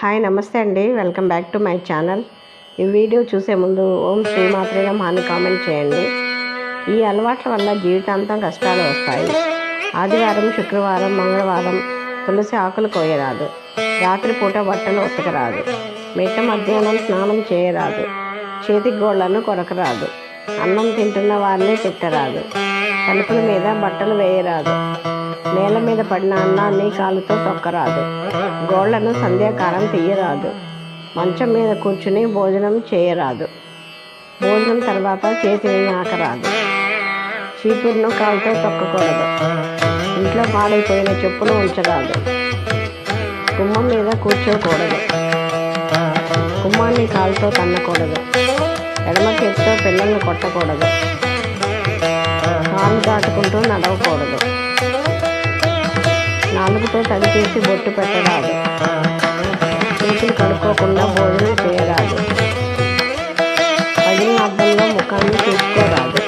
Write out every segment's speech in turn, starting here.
Hi నమస్తే అండి. Welcome back to my channel. ఈ వీడియో చూసే ముందు ఓం శ్రీ మాత్రేగా అని కామెంట్ చేయండి. ఈ అలవాట్ల వల్ల జీవితాంతం కష్టాలు వస్తాయి. ఆదివారం శుక్రవారం మంగళవారం తులసి ఆకులు కోయరాదు. రాత్రిపూట బట్టలు ఉతకరాదు. మిట్ట మధ్యాహ్నం స్నానం చేయరాదు. చేతికి గోళ్ళను కొరకరాదు. అన్నం తింటున్న వారిని తిట్టరాదు. తలుపుల మీద బట్టలు వేయరాదు. నేల మీద పడిన అన్నాన్ని కాలుతో తొక్కరాదు. గోళ్ళను సంధ్యాకాలం తీయరాదు. మంచం మీద కూర్చుని భోజనం చేయరాదు. భోజనం తర్వాత చేతిని నాకరాదు. చీపురును కాలుతో తొక్కకూడదు. ఇంట్లో పాడైపోయిన చెప్పులు ఉంచరాదు. గుమ్మం మీద కూర్చోకూడదు. గుమ్మాన్ని కాలుతో తన్నకూడదు. ఎడమ చేతితో పిల్లల్ని కొట్టకూడదు. కాలు దాటుకుంటూ నడవకూడదు. నాలుగుతో తడి చేసి బొట్టు పెట్టరాదు. చేతులు కడుక్కోకుండా భోజనం చేయరాదు. పగిలిన అద్దంలో ముఖాన్ని చూసుకోరాదు.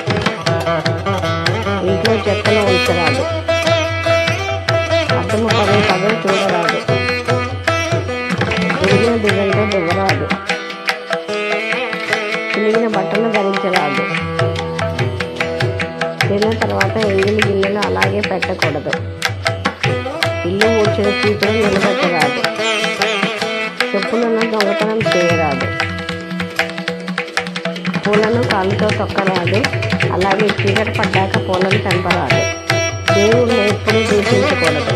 ఇంట్లో చెత్తలో ఉంచరాదు. అద్దము పదే పదే చూడరాదు. దిగిన దిగంటే దిగరాదు చినిగిన బట్టలు ధరించరాదు. తిన్న తర్వాత ఎంగిలి గిన్నెలు అలాగే పెట్టకూడదు. ఇల్లు వచ్చిన చీపురు నిలబెట్టరాదు. చెప్పులను దొంగతనం చేయరాదు. పూలను కాలుతో తొక్కరాదు. అలాగే చీకటి పడ్డాక పూలను తెంపరాదు దేవుణ్ణి ఎప్పుడూ దూషించకూడదు.